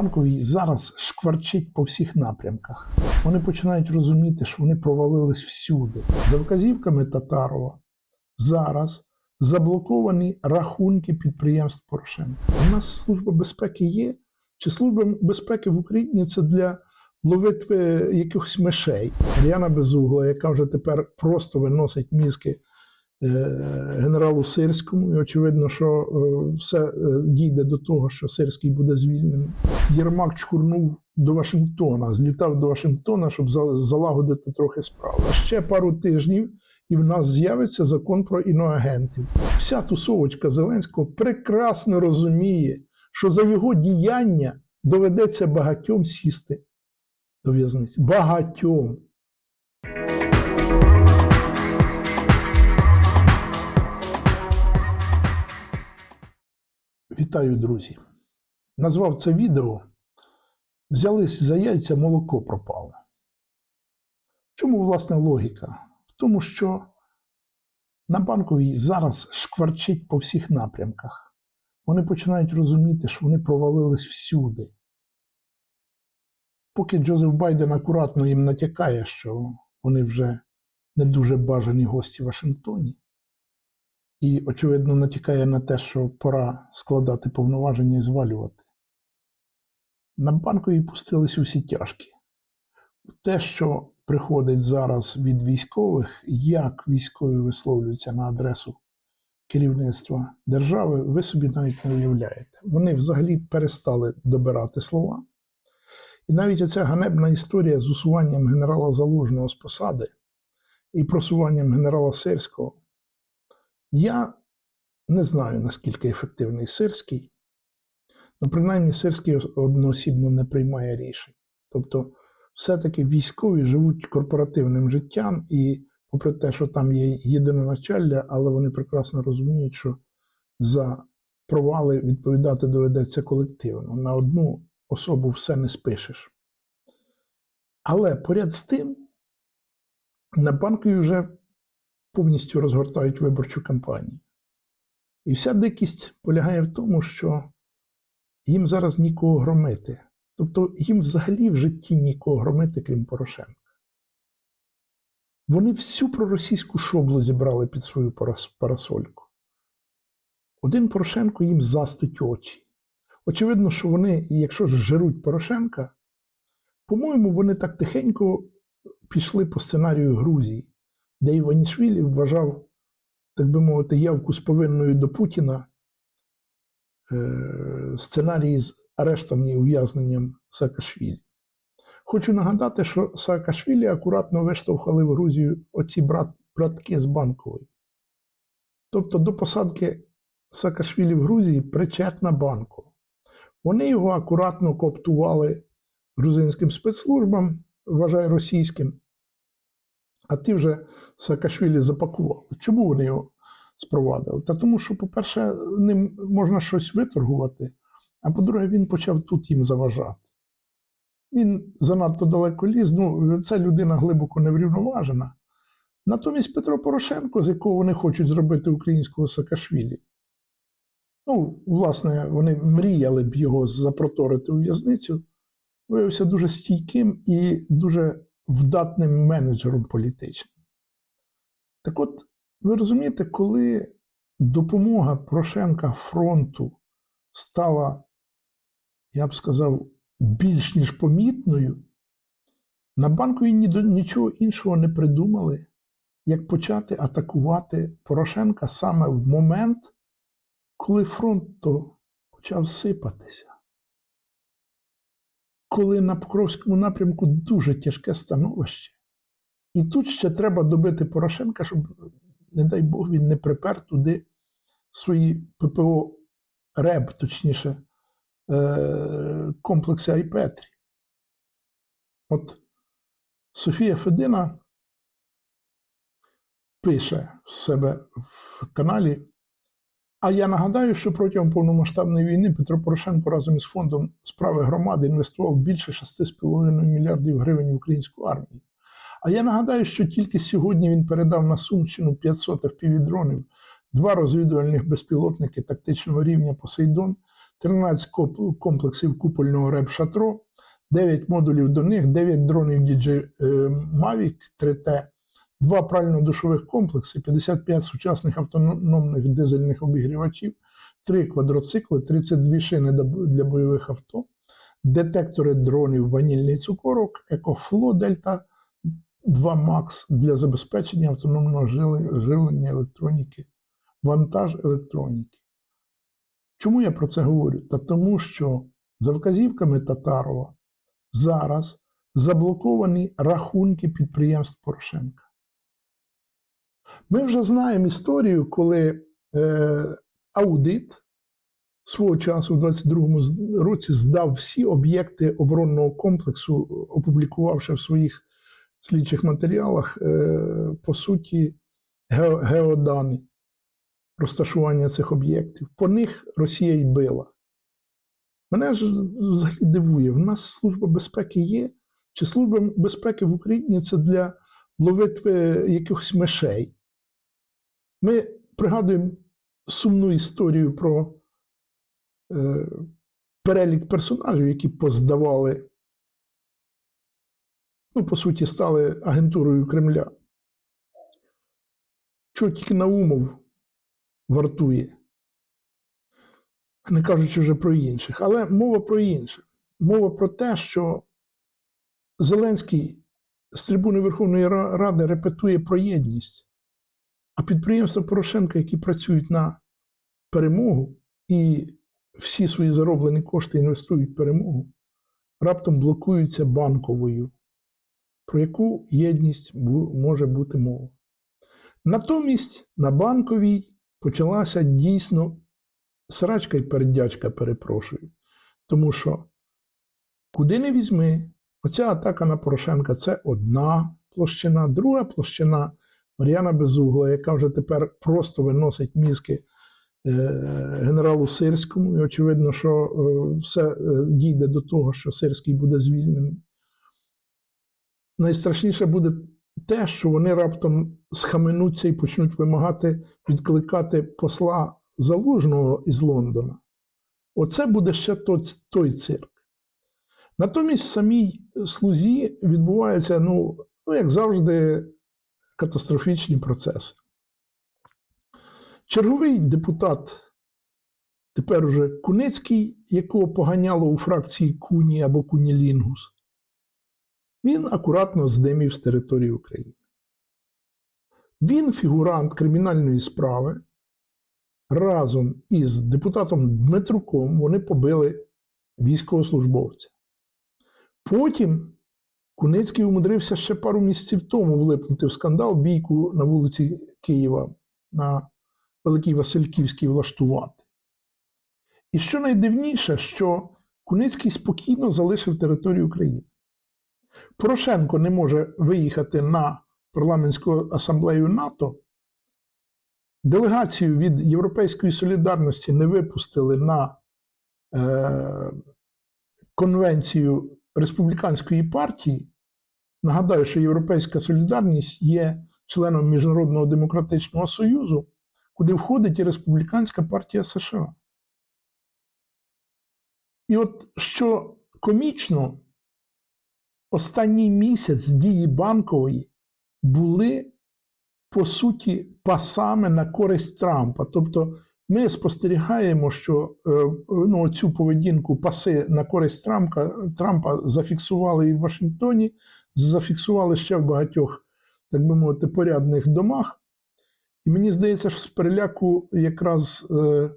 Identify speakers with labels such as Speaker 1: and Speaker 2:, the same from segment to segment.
Speaker 1: банковій зараз шкварчить по всіх напрямках. Вони починають розуміти, що вони провалились всюди. За вказівками Татарова зараз заблоковані рахунки підприємств Порошенка. У нас служба безпеки є. Чи служба безпеки в Україні це для ловитви якихось мишей? Ріана Безугла, яка вже тепер просто виносить мізки генералу Сирському, і очевидно, що е, все е, дійде до того, що Сирський буде звільнений. Єрмак чхурнув до Вашингтона, злітав до Вашингтона, щоб залагодити трохи справу. Ще пару тижнів, і в нас з'явиться закон про іноагентів. Вся тусовочка Зеленського прекрасно розуміє, що за його діяння доведеться багатьом сісти до в'язниці. Багатьом. Вітаю, друзі. Назвав це відео Взялись за яйця, молоко пропало. Чому власне логіка? В тому, що на банковій зараз шкварчить по всіх напрямках. Вони починають розуміти, що вони провалились всюди. Поки Джозеф Байден акуратно їм натякає, що вони вже не дуже бажані гості в Вашингтоні, і, очевидно, натякає на те, що пора складати повноваження і звалювати. На банковій пустились усі тяжкі. Те, що приходить зараз від військових, як військові висловлюються на адресу керівництва держави, ви собі навіть не уявляєте. Вони взагалі перестали добирати слова. І навіть оця ганебна історія з усуванням генерала Залужного з посади і просуванням генерала Сирського. Я не знаю, наскільки ефективний Сирський, Ну, принаймні, Сирський одноосібно не приймає рішень. Тобто, все-таки військові живуть корпоративним життям, і, попри те, що там є єдиноначалля, але вони прекрасно розуміють, що за провали відповідати доведеться колективно. На одну особу все не спишеш. Але поряд з тим, на банкові вже повністю розгортають виборчу кампанію. І вся дикість полягає в тому, що їм зараз нікого громити. Тобто їм взагалі в житті нікого громити, крім Порошенка. Вони всю проросійську шоблу зібрали під свою парасольку. Один Порошенко їм застить очі. Очевидно, що вони, якщо ж жируть Порошенка, по-моєму, вони так тихенько пішли по сценарію Грузії, де Іванішвілі вважав, так би мовити, явку з повинною до Путіна е, сценарії з арештом і ув'язненням Саакашвілі. Хочу нагадати, що Саакашвілі акуратно виштовхали в Грузію оці брат, братки з банкової. Тобто до посадки Саакашвілі в Грузії причетна банку. Вони його акуратно кооптували грузинським спецслужбам, вважаю російським, а ті вже Саакашвілі запакували. Чому вони його спровадили? Та тому, що, по-перше, ним можна щось виторгувати, а по-друге, він почав тут їм заважати. Він занадто далеко ліз, ну, ця людина глибоко неврівноважена. Натомість Петро Порошенко, з якого вони хочуть зробити українського Саакашвілі, ну, власне, вони мріяли б його запроторити у в'язницю, виявився дуже стійким і дуже вдатним менеджером політичним. Так от, ви розумієте, коли допомога Порошенка фронту стала, я б сказав, більш ніж помітною, на ні до- нічого іншого не придумали, як почати атакувати Порошенка саме в момент, коли фронт то почав сипатися. Коли на Покровському напрямку дуже тяжке становище. І тут ще треба добити Порошенка, щоб, не дай Бог, він не припер туди свої ППО РЕБ, точніше, е, комплекси Айпетрі. От Софія Федина пише в себе в каналі. А я нагадаю, що протягом повномасштабної війни Петро Порошенко разом із фондом справи громади інвестував більше 6,5 мільярдів гривень в українську армію. А я нагадаю, що тільки сьогодні він передав на Сумщину 500 FPV-дронів, два розвідувальних безпілотники тактичного рівня Посейдон 13 коп- комплексів купольного реп-шатро, 9 модулів до них, 9 дронів DJI е, Mavic 3T, 2 прально-душових комплекси, 55 сучасних автономних дизельних обігрівачів, 3 квадроцикли, 32 шини для- бойових авто, детектори дронів ванільний цукорок, EcoFlow Delta 2 Max для забезпечення автономного живлення електроніки, вантаж електроніки. Чому я про це говорю? Та тому, що за вказівками Татарова зараз заблоковані рахунки підприємств Порошенка. Ми вже знаємо історію, коли е, аудит свого часу, в 22-му році, здав всі об'єкти оборонного комплексу, опублікувавши в своїх слідчих матеріалах, е, по суті, ге- геодані розташування цих об'єктів. По них Росія й била. Мене ж взагалі дивує, в нас служба безпеки є, чи служба безпеки в Україні це для ловитви якихось мишей. Ми пригадуємо сумну історію про е, перелік персонажів, які поздавали, ну, по суті, стали агентурою Кремля. Чого тільки Наумов вартує, не кажучи вже про інших. Але мова про інше. Мова про те, що Зеленський з трибуни Верховної Ради репетує про єдність, а підприємства Порошенка, які працюють на перемогу і всі свої зароблені кошти інвестують в перемогу, раптом блокуються банковою, про яку єдність може бути мова. Натомість на банковій почалася дійсно срачка і передячка, перепрошую. Тому що куди не візьми, оця атака на Порошенка це одна площина, друга площина Мар'яна Безугла, яка вже тепер просто виносить мізки е, генералу Сирському. І очевидно, що е, все е, дійде до того, що Сирський буде звільнений. Найстрашніше буде те, що вони раптом схаменуться і почнуть вимагати відкликати посла Залужного із Лондона. Оце буде ще той, цирк. Натомість в самій слузі відбуваються, ну, ну, як завжди, катастрофічні процеси. Черговий депутат, тепер уже Куницький, якого поганяло у фракції Куні або Кунілінгус, він акуратно здимів з території України. Він фігурант кримінальної справи. Разом із депутатом Дмитруком вони побили військовослужбовця. Потім Куницький умудрився ще пару місяців тому влипнути в скандал бійку на вулиці Києва на Великій Васильківській влаштувати. І що найдивніше, що Куницький спокійно залишив територію України. Порошенко не може виїхати на парламентську асамблею НАТО. Делегацію від Європейської солідарності не випустили на е, конвенцію республіканської партії. Нагадаю, що Європейська солідарність є членом Міжнародного демократичного союзу, куди входить і Республіканська партія США. І от що комічно, останній місяць дії банкової були по суті пасами на користь Трампа. Тобто ми спостерігаємо, що е, ну, цю поведінку паси на користь Трампа, Трампа зафіксували і в Вашингтоні, зафіксували ще в багатьох, так би мовити, порядних домах. І мені здається, що з переляку якраз е,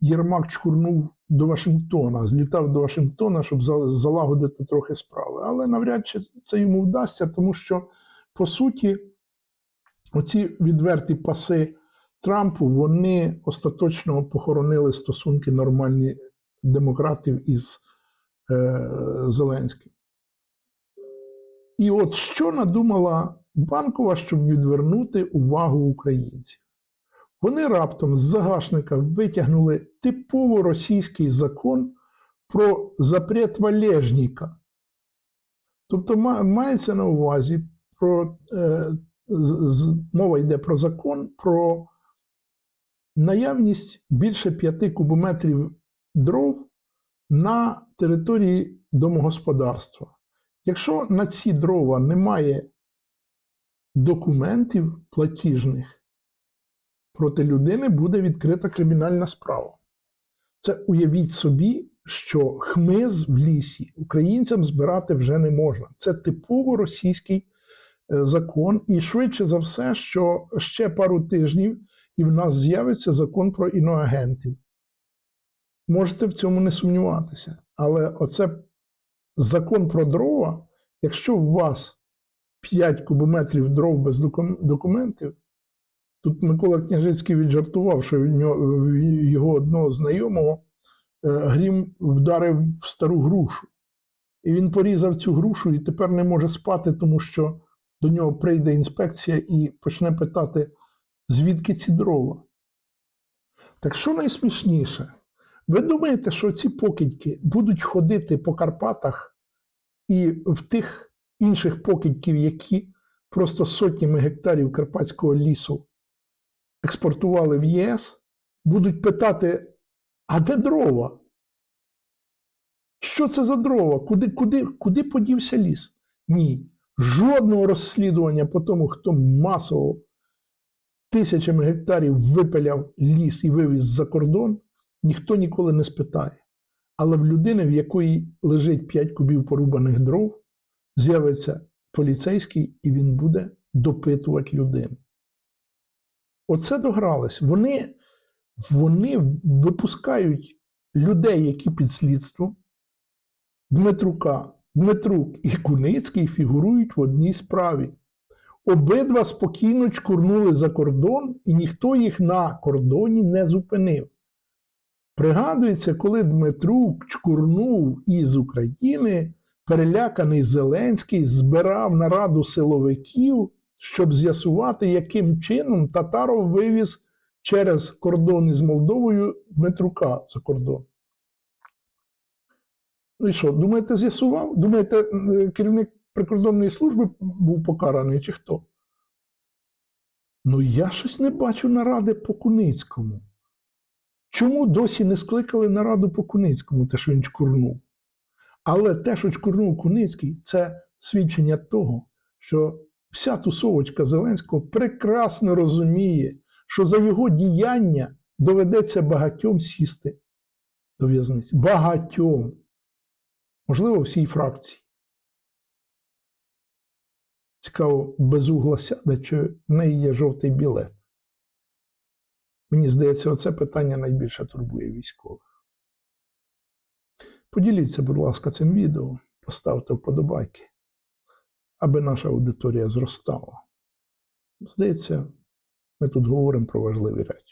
Speaker 1: Єрмак чхурнув до Вашингтона, злітав до Вашингтона, щоб залагодити трохи справи. Але навряд чи це йому вдасться, тому що, по суті, оці відверті паси Трампу вони остаточно похоронили стосунки нормальні демократів із е, Зеленським. І от що надумала Банкова, щоб відвернути увагу українців? Вони раптом з загашника витягнули типово російський закон про запрет валежника. Тобто мається на увазі про е, мова йде про закон про наявність більше 5 кубометрів дров на території домогосподарства. Якщо на ці дрова немає документів платіжних, проти людини буде відкрита кримінальна справа. Це уявіть собі, що хмиз в лісі українцям збирати вже не можна. Це типово російський е, закон, і швидше за все, що ще пару тижнів і в нас з'явиться закон про іноагентів. Можете в цьому не сумніватися. Але оце закон про дрова, якщо у вас 5 кубометрів дров без документів, тут Микола Княжицький віджартував, що його одного знайомого е, грім вдарив в стару грушу. І він порізав цю грушу і тепер не може спати, тому що до нього прийде інспекція і почне питати, звідки ці дрова. Так що найсмішніше? Ви думаєте, що ці покидьки будуть ходити по Карпатах і в тих інших покидьків, які просто сотнями гектарів карпатського лісу експортували в ЄС, будуть питати: а де дрова? Що це за дрова? Куди, куди, куди подівся ліс? Ні. Жодного розслідування по тому, хто масово тисячами гектарів випиляв ліс і вивіз за кордон, ніхто ніколи не спитає. Але в людини, в якої лежить 5 кубів порубаних дров, з'явиться поліцейський і він буде допитувати людину. Оце догрались. Вони, вони випускають людей, які під слідством, Дмитрука, Дмитрук і Куницький фігурують в одній справі. Обидва спокійно чкурнули за кордон, і ніхто їх на кордоні не зупинив. Пригадується, коли Дмитрук чкурнув із України, переляканий Зеленський збирав нараду силовиків, щоб з'ясувати, яким чином Татаров вивіз через кордон із Молдовою Дмитрука за кордон. Ну і що, думаєте, з'ясував? Думаєте, е, керівник прикордонної служби був покараний чи хто? Ну, я щось не бачу наради по Куницькому. Чому досі не скликали нараду по Куницькому, те, що він чкурнув? Але те, що чкурнув Куницький, це свідчення того, що вся тусовочка Зеленського прекрасно розуміє, що за його діяння доведеться багатьом сісти до в'язниці. Багатьом. Можливо, всій фракції. Цікаво, безугла сяде, чи в неї є жовтий білет. Мені здається, оце питання найбільше турбує військових. Поділіться, будь ласка, цим відео, поставте вподобайки, аби наша аудиторія зростала. Здається, ми тут говоримо про важливі речі.